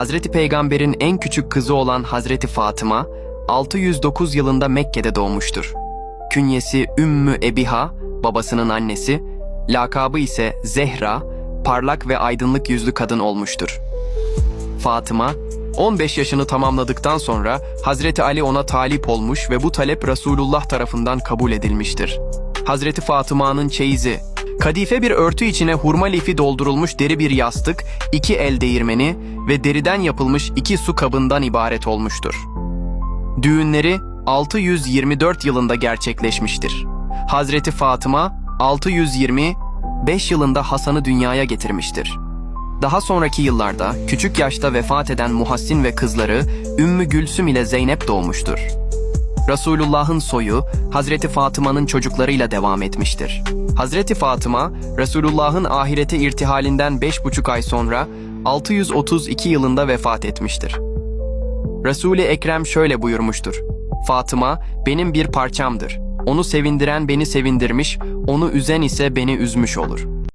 Hazreti Peygamber'in en küçük kızı olan Hazreti Fatıma, 609 yılında Mekke'de doğmuştur. Künyesi Ümmü Ebiha, babasının annesi, lakabı ise Zehra, parlak ve aydınlık yüzlü kadın olmuştur. Fatıma, 15 yaşını tamamladıktan sonra Hazreti Ali ona talip olmuş ve bu talep Resulullah tarafından kabul edilmiştir. Hazreti Fatıma'nın çeyizi, kadife bir örtü içine hurma lifi doldurulmuş deri bir yastık, iki el değirmeni ve deriden yapılmış iki su kabından ibaret olmuştur. Düğünleri 624 yılında gerçekleşmiştir. Hazreti Fatıma 625 yılında Hasan'ı dünyaya getirmiştir. Daha sonraki yıllarda küçük yaşta vefat eden Muhassin ve kızları Ümmü Gülsüm ile Zeynep doğmuştur. Resulullah'ın soyu Hazreti Fatıma'nın çocuklarıyla devam etmiştir. Hazreti Fatıma, Resulullah'ın ahirete irtihalinden beş buçuk ay sonra 632 yılında vefat etmiştir. Resul-i Ekrem şöyle buyurmuştur. Fatıma benim bir parçamdır. Onu sevindiren beni sevindirmiş, onu üzen ise beni üzmüş olur.''